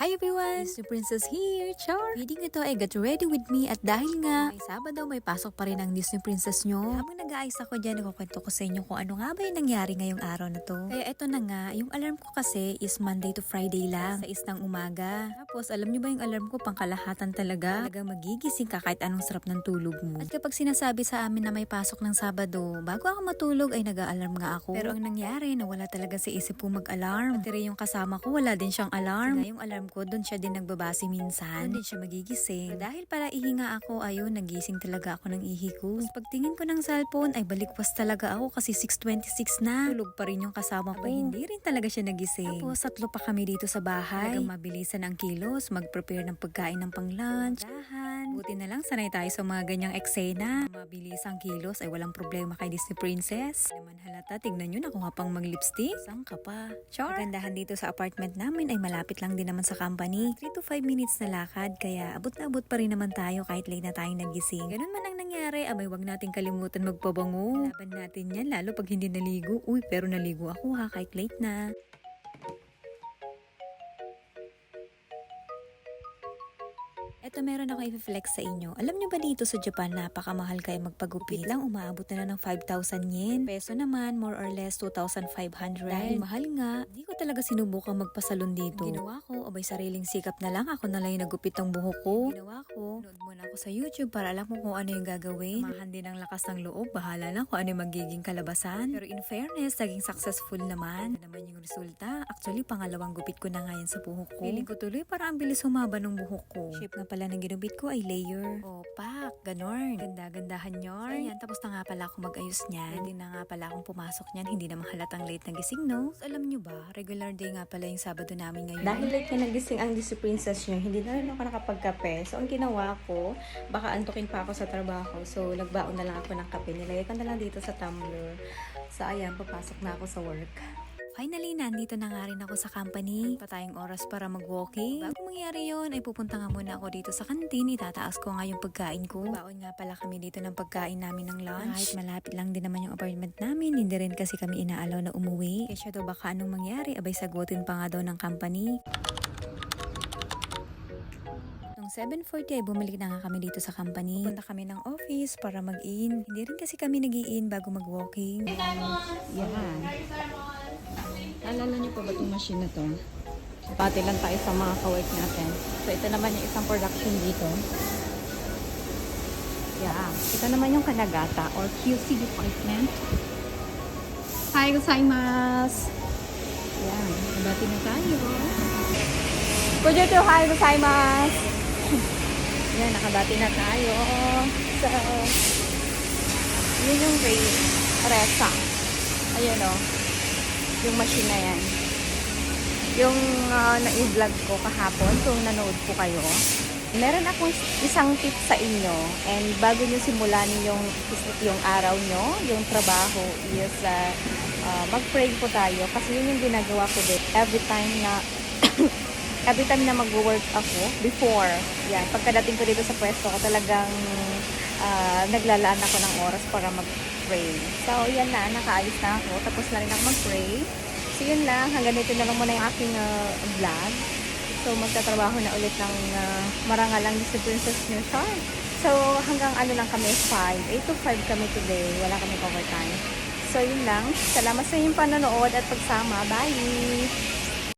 Hi everyone! Disney Princess here! Char! Reading ito ay Get Ready With Me at dahil nga may Sabado may pasok pa rin ang Disney Princess nyo. Habang nag-aayos ako dyan, nagkukwento ko sa inyo kung ano nga ba yung nangyari ngayong araw na to. Kaya eto na nga, yung alarm ko kasi is Monday to Friday lang, sa isang umaga. Tapos alam nyo ba yung alarm ko pangkalahatan talaga? Talagang magigising ka kahit anong sarap ng tulog mo. At kapag sinasabi sa amin na may pasok ng Sabado, bago ako matulog ay nag-alarm nga ako. Pero ang nangyari, nawala talaga sa isip ko mag-alarm. Pati rin yung kasama ko, wala din siyang alarm. Sila yung alarm ko, doon siya din nagbabase minsan. Doon din siya magigising. So, dahil para ihinga ako, ayun, nagising talaga ako ng ihi ko. Tapos pagtingin ko ng cellphone, ay balikwas talaga ako kasi 6.26 na. Tulog pa rin yung kasama ko. hindi rin talaga siya nagising. Tapos tatlo pa kami dito sa bahay. Talagang mabilisan ang kilos, mag-prepare ng pagkain ng pang-lunch. Dahan. Buti na lang, sanay tayo sa mga ganyang eksena. Mabilis ang kilos, ay walang problema kay Disney Princess. Naman halata, tignan nyo, nakuha pang mag-lipstick. Saan ka pa? Char. Gandahan dito sa apartment namin ay malapit lang din naman sa company. 3 to 5 minutes na lakad, kaya abot na abot pa rin naman tayo kahit late na tayong nagising. Ganun man ang nangyari, abay wag natin kalimutan magpabango. Laban natin yan, lalo pag hindi naligo. Uy, pero naligo ako ha, kahit late na. Eto meron ako i-flex sa inyo. Alam nyo ba dito sa Japan, napakamahal kayo magpagupit lang. Umaabot na lang ng 5,000 yen. Peso naman, more or less 2,500. Dahil mahal nga, di ko talaga sinubukang magpasalon dito. Ginawa ko, abay sariling sikap na lang. Ako na lang yung nagupit ng buhok ko. Ginawa ko, nood muna ako sa YouTube para alam ko kung ano yung gagawin. Samahan din ang lakas ng loob. Bahala lang kung ano yung magiging kalabasan. Pero in fairness, naging successful naman. Ano naman yung resulta. Actually, pangalawang gupit ko na ngayon sa buhok ko. Feeling ko tuloy para ang bilis humaba ng buhok ko. Shape nga pala ng ginubit ko ay layer. O, pak, ganon. Ganda-gandahan nyor. Ayan, tapos na nga pala ako mag-ayos niyan. Hindi na nga pala akong pumasok niyan. Hindi naman halatang late na gising, no? Tapos, alam nyo ba, regular day nga pala yung Sabado namin ngayon. Dahil late na nagising ang Disney Princess nyo, hindi na rin ako nakapagkape. So, ang ginawa ko, baka antukin pa ako sa trabaho. So, nagbaon na lang ako ng kape. Nilagay ko na lang dito sa tumbler. So, ayan, papasok na ako sa work. Finally, nandito na nga rin ako sa company. Pa tayong oras para mag-walking. Bago mangyari yon ay pupunta nga muna ako dito sa kantin. Itataas ko nga yung pagkain ko. Baon nga pala kami dito ng pagkain namin ng lunch. Kahit malapit lang din naman yung apartment namin, hindi rin kasi kami inaalaw na umuwi. Kaya daw baka anong mangyari, abay sagutin pa nga daw ng company. Nung 7.40 ay bumalik na nga kami dito sa company. Punta kami ng office para mag-in. Hindi rin kasi kami nag in bago mag-walking. Yan. Alala niyo pa ba itong machine na to? Pati lang tayo sa mga kawork natin. So, ito naman yung isang production dito. Yeah. Ito naman yung Kanagata or QC department. Hi, gozaimasu! Yan. Dati na tayo. Kujo to, hi, gozaimasu! Yan, nakadati na tayo. So, yun yung Ray Resa. Ayun o. Yung machine na yan. Yung uh, na-vlog ko kahapon, kung nanood po kayo, meron akong isang tip sa inyo. And bago nyo simulan yung, yung araw nyo, yung trabaho is uh, uh, mag-pray po tayo. Kasi yun yung ginagawa ko din. Every time na every time na mag-work ako, before, yan, pagkadating ko dito sa pwesto ko, talagang ah, naglalaan ako ng oras para mag-pray. So, yan na, nakaayos na ako. Tapos na rin ako mag-pray. So, yun lang. Hanggang dito na lang muna yung aking ah, vlog. So, magtatrabaho na ulit ng uh, marangalang Disney Princess New Star. So, hanggang ano lang kami, 5. 8 to 5 kami today. Wala kami overtime. So, yun lang. Salamat sa inyong panonood at pagsama. Bye!